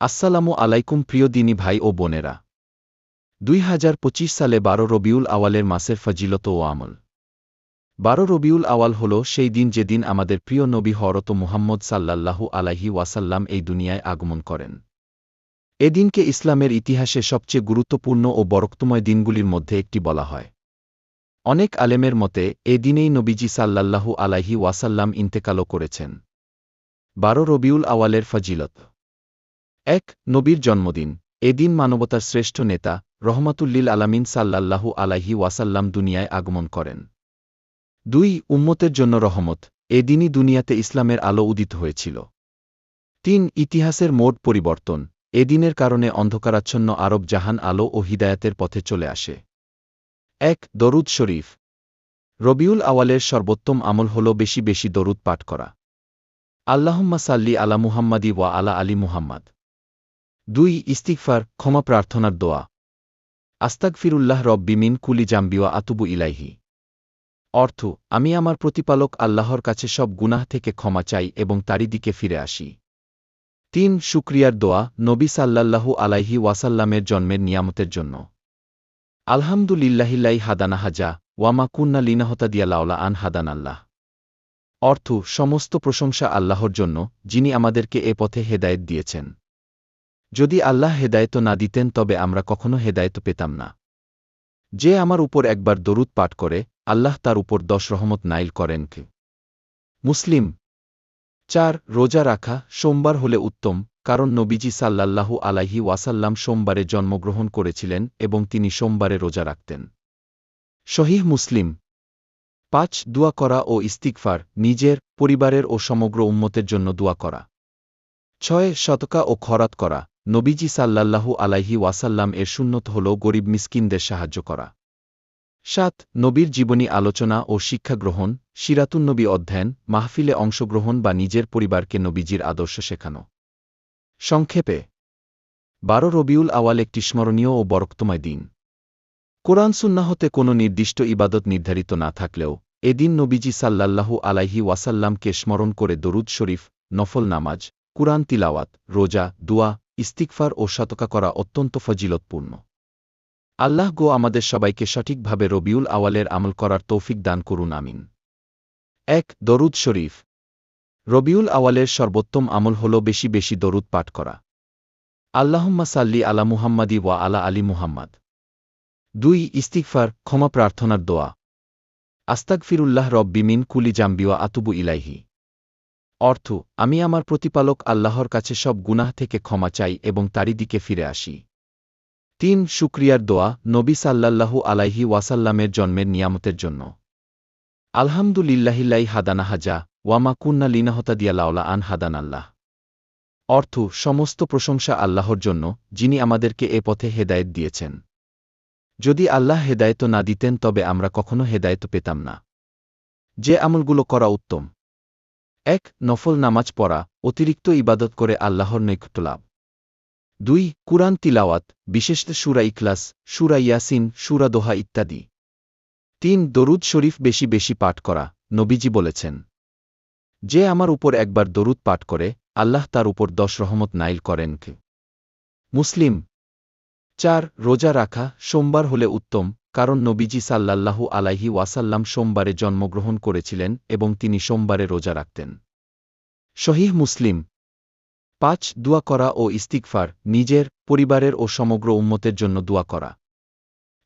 আসসালামু আলাইকুম প্রিয় দিনী ভাই ও বোনেরা। দুই হাজার পঁচিশ সালে বারো রবিউল আওয়ালের মাসের ফজিলত ও আমল। বারো রবিউল আওয়াল হল সেই দিন যেদিন আমাদের প্রিয় নবী হরত মুহাম্মদ সাল্লাল্লাহু আলাইহি ওয়াসাল্লাম এই দুনিয়ায় আগমন করেন। এদিনকে ইসলামের ইতিহাসে সবচেয়ে গুরুত্বপূর্ণ ও বরক্তময় দিনগুলির মধ্যে একটি বলা হয়। অনেক আলেমের মতে, এ দিনেই নবীজি সাল্লাল্লাহু আলাইহি ওয়াসাল্লাম ইন্তেকালও করেছেন। বারো রবিউল আওয়ালের ফজিলত। এক, নবীর জন্মদিন। এদিন মানবতার শ্রেষ্ঠ নেতা, রহমাতুল্লিল আলামিন সাল্লাল্লাহু আলাইহি ওয়াসাল্লাম দুনিয়ায় আগমন করেন। দুই, উম্মতের জন্য রহমত। এদিনই দুনিয়াতে ইসলামের আলো উদিত হয়েছিল। তিন, ইতিহাসের মোট পরিবর্তন। এদিনের কারণে অন্ধকারাচ্ছন্ন আরব জাহান আলো ও হিদায়াতের পথে চলে আসে। এক, দরুদ শরীফ। রবিউল আওয়ালের সর্বোত্তম আমল হল বেশি বেশি দরুদ পাঠ করা। আল্লাহম্মা সাল্লি আলা মুহাম্মাদি ওয়া আলা আলী মুহাম্মদ। দুই ইস্তিকফার ক্ষমা প্রার্থনার দোয়া। আস্তাক ফিরুল্লাহ রব্বি মিন কুলি জাম্বিওয়া আতুবু ইলাইহি। অর্থ, আমি আমার প্রতিপালক আল্লাহর কাছে সব গুনাহ থেকে ক্ষমা চাই এবং তারই দিকে ফিরে আসি। তিন, শুক্রিয়ার দোয়া, নবী সাল্লাল্লাহু আলাইহি ওয়াসাল্লামের জন্মের নিয়ামতের জন্য। আলহামদুলিল্লাহিল্লাই হাদানা হাজা ওয়ামা কুন্না লিনাহতা দিয়া লাওলা আন হাদান আল্লাহ অর্থ, সমস্ত প্রশংসা আল্লাহর জন্য, যিনি আমাদেরকে এ পথে হেদায়েত দিয়েছেন। যদি আল্লাহ হেদায়ত না দিতেন তবে আমরা কখনো হেদায়ত পেতাম না। যে আমার উপর একবার দরুদ পাঠ করে, আল্লাহ তার উপর দশ রহমত নাইল করেন কে? মুসলিম। চার, রোজা রাখা সোমবার হলে উত্তম, কারণ নবীজি সাল্লাল্লাহু আলাইহি ওয়াসাল্লাম সোমবারে জন্মগ্রহণ করেছিলেন এবং তিনি সোমবারে রোজা রাখতেন। শহীহ মুসলিম। পাঁচ, দোয়া করা ও ইস্তিকফার নিজের, পরিবারের ও সমগ্র উম্মতের জন্য দোয়া করা। ছয় শতকা ও খরাত করা নবীজি সাল্লাল্লাহু আলাইহি ওয়াসাল্লাম এর সুন্নত হল গরিব মিসকিনদের সাহায্য করা। সাত, নবীর জীবনী আলোচনা ও শিক্ষা গ্রহণ সিরাতুন্নবী অধ্যয়ন, মাহফিলে অংশগ্রহণ বা নিজের পরিবারকে নবীজির আদর্শ শেখানো। সংক্ষেপে, বারো রবিউল আওয়াল একটি স্মরণীয় ও বরক্তময় দিন। কোরআন সুন্নাহতে কোনো নির্দিষ্ট ইবাদত নির্ধারিত না থাকলেও, এদিন নবীজি সাল্লাল্লাহু আলাইহি ওয়াসাল্লামকে স্মরণ করে দরুদ শরীফ, নফল নামাজ, কুরআন তিলাওয়াত, রোজা, দুয়া ইস্তিকফার ও শতকা করা অত্যন্ত ফজিলতপূর্ণ। আল্লাহ গো আমাদের সবাইকে সঠিকভাবে রবিউল আওয়ালের আমল করার তৌফিক দান করুন, আমিন। এক, দরুদ শরীফ। রবিউল আওয়ালের সর্বোত্তম আমল হল বেশি বেশি দরুদ পাঠ করা। আল্লাহম্মা সাল্লি আলা মুহাম্মাদি ওয়া আলা আলী মুহাম্মদ। দুই ইস্তিকফার ক্ষমা প্রার্থনার দোয়া। আস্তাক ফিরুল্লাহ রব্বি মিন কুলি জাম্বিওয়া আতুবু ইলাইহি। অর্থ, আমি আমার প্রতিপালক আল্লাহর কাছে সব গুনাহ থেকে ক্ষমা চাই এবং তারই দিকে ফিরে আসি। তিন শুক্রিয়ার দোয়া নবী সাল্লাল্লাহু আলাইহি ওয়াসাল্লামের জন্মের নিয়ামতের জন্য। আলহামদুলিল্লাহিল্লাই হাদানা হাজা ওয়ামা কুন্না লিনাহতা দিয়া লাওলা আন হাদান আল্লাহ অর্থ, সমস্ত প্রশংসা আল্লাহর জন্য, যিনি আমাদেরকে এ পথে হেদায়েত দিয়েছেন। যদি আল্লাহ হেদায়ত না দিতেন তবে আমরা কখনো হেদায়ত পেতাম না। যে আমলগুলো করা উত্তম। এক, নফল নামাজ পড়া, অতিরিক্ত ইবাদত করে আল্লাহর নৈকট্য লাভ দুই, কুরআন তিলাওয়াত বিশেষ সুরা ইখলাস, সুরা ইয়াসিন, সুরা দোহা ইত্যাদি। তিন, দরুদ শরীফ বেশি বেশি পাঠ করা, নবীজি বলেছেন। যে আমার উপর একবার দরুদ পাঠ করে, আল্লাহ তার উপর দশ রহমত নাইল করেন মুসলিম। চার, রোজা রাখা, সোমবার হলে উত্তম কারণ নবীজি সাল্লাল্লাহু আলাইহি ওয়াসাল্লাম সোমবারে জন্মগ্রহণ করেছিলেন এবং তিনি সোমবারে রোজা রাখতেন। শহীহ মুসলিম। পাঁচ, দোয়া করা ও ইস্তিকফার নিজের, পরিবারের ও সমগ্র উম্মতের জন্য দোয়া করা।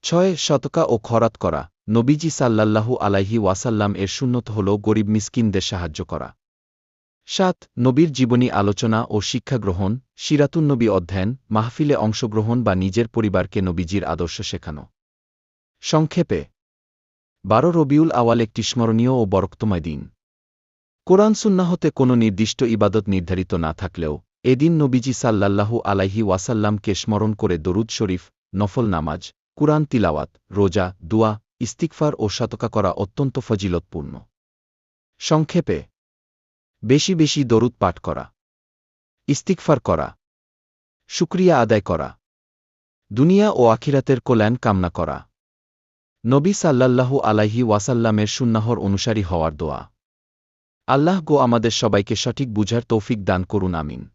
ছয় শতকা ও খরাত করা, নবীজি সাল্লাল্লাহু আলাইহি ওয়াসাল্লাম এর সুন্নত হল গরিব মিসকিনদের সাহায্য করা। সাত, নবীর জীবনী আলোচনা ও শিক্ষা গ্রহণ সিরাতুন্নবী অধ্যয়ন, মাহফিলে অংশগ্রহণ বা নিজের পরিবারকে নবীজির আদর্শ শেখানো। সংক্ষেপে, বারো রবিউল আওয়াল একটি স্মরণীয় ও বরক্তময় দিন। কোরআন সুন্নাহতে কোনো নির্দিষ্ট ইবাদত নির্ধারিত না থাকলেও, এদিন নবীজি সাল্লাল্লাহু আলাইহি ওয়াসাল্লামকে স্মরণ করে দরুদ শরীফ, নফল নামাজ, কুরআন তিলাওয়াত, রোজা, দুয়া ইস্তিকফার ও শতকা করা অত্যন্ত ফজিলতপূর্ণ। সংক্ষেপে, বেশি বেশি দরুদ পাঠ করা ইস্তিকফার করা, শুক্রিয়া আদায় করা, দুনিয়া ও আখিরাতের কল্যাণ কামনা করা। নবী সাল্লাল্লাহু আলাইহি ওয়াসাল্লামের সুন্নাহর অনুসারী হওয়ার দোয়া। আল্লাহ গো আমাদের সবাইকে সঠিক বুঝার তৌফিক দান করুন, আমিন।